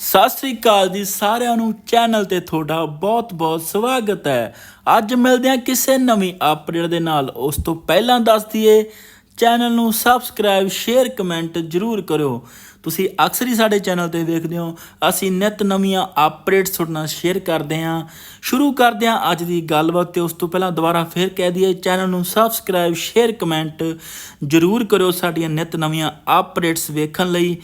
ਸਤਿ ਸ੍ਰੀ ਅਕਾਲ ਜੀ ਸਾਰਿਆਂ ਨੂੰ। ਚੈਨਲ ਤੇ ਤੁਹਾਡਾ ਬਹੁਤ-ਬਹੁਤ ਸਵਾਗਤ ਹੈ। ਅੱਜ ਮਿਲਦੇ ਹਾਂ ਕਿਸੇ ਨਵੀਂ ਅਪਡੇਟ ਦੇ ਨਾਲ। ਉਸ ਤੋਂ ਪਹਿਲਾਂ ਦੱਸ ਦਈਏ ਚੈਨਲ ਨੂੰ ਸਬਸਕ੍ਰਾਈਬ ਸ਼ੇਅਰ ਕਮੈਂਟ ਜਰੂਰ ਕਰਿਓ। ਤੁਸੀਂ ਅਕਸਰ ਹੀ ਸਾਡੇ ਚੈਨਲ ਤੇ ਦੇਖਦੇ ਹੋ। ਅਸੀਂ ਨਿਤ ਨਵੀਆਂ ਅਪਡੇਟਸ ਤੁਹਾਡੇ ਨਾਲ ਸ਼ੇਅਰ ਕਰਦੇ ਹਾਂ। ਸ਼ੁਰੂ ਕਰਦੇ ਹਾਂ ਅੱਜ ਦੀ ਗੱਲਬਾਤ ਤੇ। ਉਸ ਤੋਂ ਪਹਿਲਾਂ ਦੁਬਾਰਾ ਫੇਰ ਕਹਿ ਦਈਏ ਚੈਨਲ ਨੂੰ ਸਬਸਕ੍ਰਾਈਬ ਸ਼ੇਅਰ ਕਮੈਂਟ ਜਰੂਰ ਕਰਿਓ ਸਾਡੀਆਂ ਨਿਤ ਨਵੀਆਂ ਅਪਡੇਟਸ ਵੇਖਣ ਲਈ।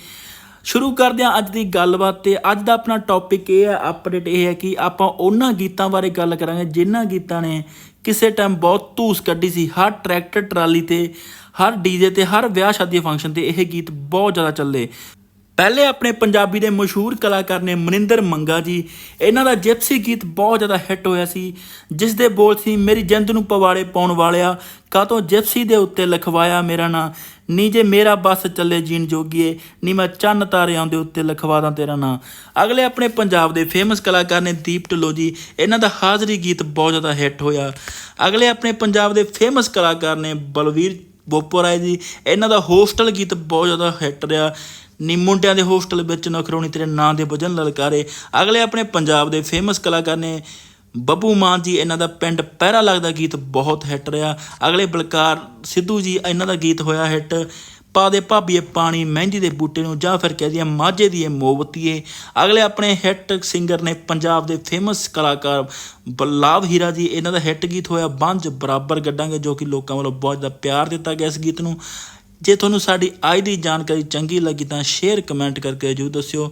ਸ਼ੁਰੂ ਕਰਦੇ ਹਾਂ ਅੱਜ ਦੀ ਗੱਲਬਾਤ ਤੇ ਅੱਜ ਦਾ ਆਪਣਾ ਟੌਪਿਕ ਇਹ ਹੈ ਅਪਡੇਟ ਇਹ ਹੈ ਕਿ ਆਪਾਂ ਉਹਨਾਂ ਗੀਤਾਂ ਬਾਰੇ ਗੱਲ ਕਰਾਂਗੇ ਜਿਨ੍ਹਾਂ ਗੀਤਾਂ ਨੇ ਕਿਸੇ ਟਾਈਮ ਬਹੁਤ ਧੂਸ ਕੱਢੀ ਸੀ। ਹਰ ਟਰੈਕਟਰ ਟਰਾਲੀ ਤੇ, ਹਰ ਡੀਜੇ ਤੇ, ਹਰ ਵਿਆਹ ਸ਼ਾਦੀ ਫੰਕਸ਼ਨ ਤੇ ਇਹ ਗੀਤ ਬਹੁਤ ਜ਼ਿਆਦਾ ਚੱਲੇ। ਪਹਿਲੇ ਆਪਣੇ ਪੰਜਾਬੀ ਦੇ ਮਸ਼ਹੂਰ ਕਲਾਕਾਰ ਨੇ ਮਨਿੰਦਰ ਮੰਗਾ ਜੀ, ਇਹਨਾਂ ਦਾ ਜਿਪਸੀ ਗੀਤ ਬਹੁਤ ਜ਼ਿਆਦਾ ਹਿੱਟ ਹੋਇਆ ਸੀ, ਜਿਸ ਦੇ ਬੋਲ ਸੀ, ਮੇਰੀ ਜਿੰਦ ਨੂੰ ਪਵਾੜੇ ਪਾਉਣ ਵਾਲਿਆ ਕਾਤੋਂ ਜਿਪਸੀ ਦੇ ਉੱਤੇ ਲਿਖਵਾਇਆ ਮੇਰਾ ਨਾਂ? ਨੀ ਜੇ ਮੇਰਾ ਬੱਸ ਚੱਲੇ ਜੀਣ ਜੋਗੀਏ, ਨੀ ਮੈਂ ਚੰਨ ਤਾਰਿਆਂ ਦੇ ਉੱਤੇ ਲਿਖਵਾ ਦਾਂ ਤੇਰਾ ਨਾਂ। ਅਗਲੇ ਆਪਣੇ ਪੰਜਾਬ ਦੇ ਫੇਮਸ ਕਲਾਕਾਰ ਨੇ ਦੀਪ ਢਿੱਲੋਂ ਜੀ, ਇਹਨਾਂ ਦਾ ਹਾਜ਼ਰੀ ਗੀਤ ਬਹੁਤ ਜ਼ਿਆਦਾ ਹਿੱਟ ਹੋਇਆ। ਅਗਲੇ ਆਪਣੇ ਪੰਜਾਬ ਦੇ ਫੇਮਸ ਕਲਾਕਾਰ ਨੇ ਬਲਵੀਰ ਬੋਪੋ ਰਾਏ ਜੀ, ਇਹਨਾਂ ਦਾ ਹੋਸਟਲ ਗੀਤ ਬਹੁਤ ਜ਼ਿਆਦਾ ਹਿੱਟ ਰਿਹਾ। ਨੀ ਮੁੰਡਿਆਂ ਦੇ ਹੋਸਟਲ ਵਿੱਚ ਨਖਰੋਣੀ ਤੇਰੇ ਨਾਂ ਦੇ ਵਜਨ ਲਲਕਾਰੇ। ਅਗਲੇ ਆਪਣੇ ਪੰਜਾਬ ਦੇ ਫੇਮਸ ਕਲਾਕਾਰ ਨੇ ਬੱਬੂ ਮਾਨ ਜੀ, ਇਹਨਾਂ ਦਾ ਪਿੰਡ ਪਹਿਰਾ ਲੱਗਦਾ ਗੀਤ ਬਹੁਤ ਹਿੱਟ ਰਿਹਾ। ਅਗਲੇ ਬਲਕਾਰ ਸਿੱਧੂ ਜੀ, ਇਹਨਾਂ ਦਾ ਗੀਤ ਹੋਇਆ ਹਿੱਟ। ਪਾ ਦੇ ਭਾਬੀਏ ਪਾਣੀ ਮਹਿੰਦੀ ਦੇ ਬੂਟੇ ਨੂੰ, ਜਾਂ ਫਿਰ ਕਹਿ ਦਈਏ ਮਾਝੇ ਦੀ ਇਹ ਮੋਬਤੀਏ ਅਗਲੇ ਆਪਣੇ ਹਿੱਟ ਸਿੰਗਰ ਨੇ ਪੰਜਾਬ ਦੇ ਫੇਮਸ ਕਲਾਕਾਰ ਬਲਾਵ ਹੀਰਾ ਜੀ, ਇਹਨਾਂ ਦਾ ਹਿੱਟ ਗੀਤ ਹੋਇਆ ਬੰਜ ਬਰਾਬਰ ਗੱਡਾਂਗੇ, ਜੋ ਕਿ ਲੋਕਾਂ ਵੱਲੋਂ ਬਹੁਤ ਜ਼ਿਆਦਾ ਪਿਆਰ ਦਿੱਤਾ ਗਿਆ ਇਸ ਗੀਤ ਨੂੰ। ਜੇ ਤੁਹਾਨੂੰ ਸਾਡੀ ਅੱਜ ਦੀ ਜਾਣਕਾਰੀ ਚੰਗੀ ਲੱਗੀ ਤਾਂ ਸ਼ੇਅਰ ਕਮੈਂਟ ਕਰਕੇ ਜਰੂਰ ਦੱਸਿਓ।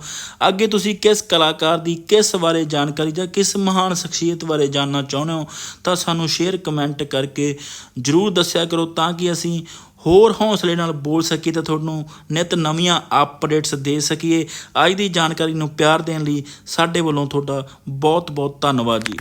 ਅੱਗੇ ਤੁਸੀਂ ਕਿਸ ਕਲਾਕਾਰ ਦੀ ਕਿਸ ਬਾਰੇ ਜਾਣਕਾਰੀ ਜਾਂ ਕਿਸ ਮਹਾਨ ਸ਼ਖਸੀਅਤ ਬਾਰੇ ਜਾਣਨਾ ਚਾਹੁੰਦੇ ਹੋ, ਤਾਂ ਸਾਨੂੰ ਸ਼ੇਅਰ ਕਮੈਂਟ ਕਰਕੇ ਜਰੂਰ ਦੱਸਿਆ ਕਰੋ ਤਾਂ ਕਿ ਅਸੀਂ ਹੋਰ ਹੌਸਲੇ ਨਾਲ ਬੋਲ ਸਕੀਏ ਤਾਂ ਤੁਹਾਨੂੰ ਨਿਤ ਨਵੀਆਂ ਅਪਡੇਟਸ ਦੇ ਸਕੀਏ। ਅੱਜ ਦੀ ਜਾਣਕਾਰੀ ਨੂੰ ਪਿਆਰ ਦੇਣ ਲਈ ਸਾਡੇ ਵੱਲੋਂ ਤੁਹਾਡਾ ਬਹੁਤ ਬਹੁਤ ਧੰਨਵਾਦ ਜੀ।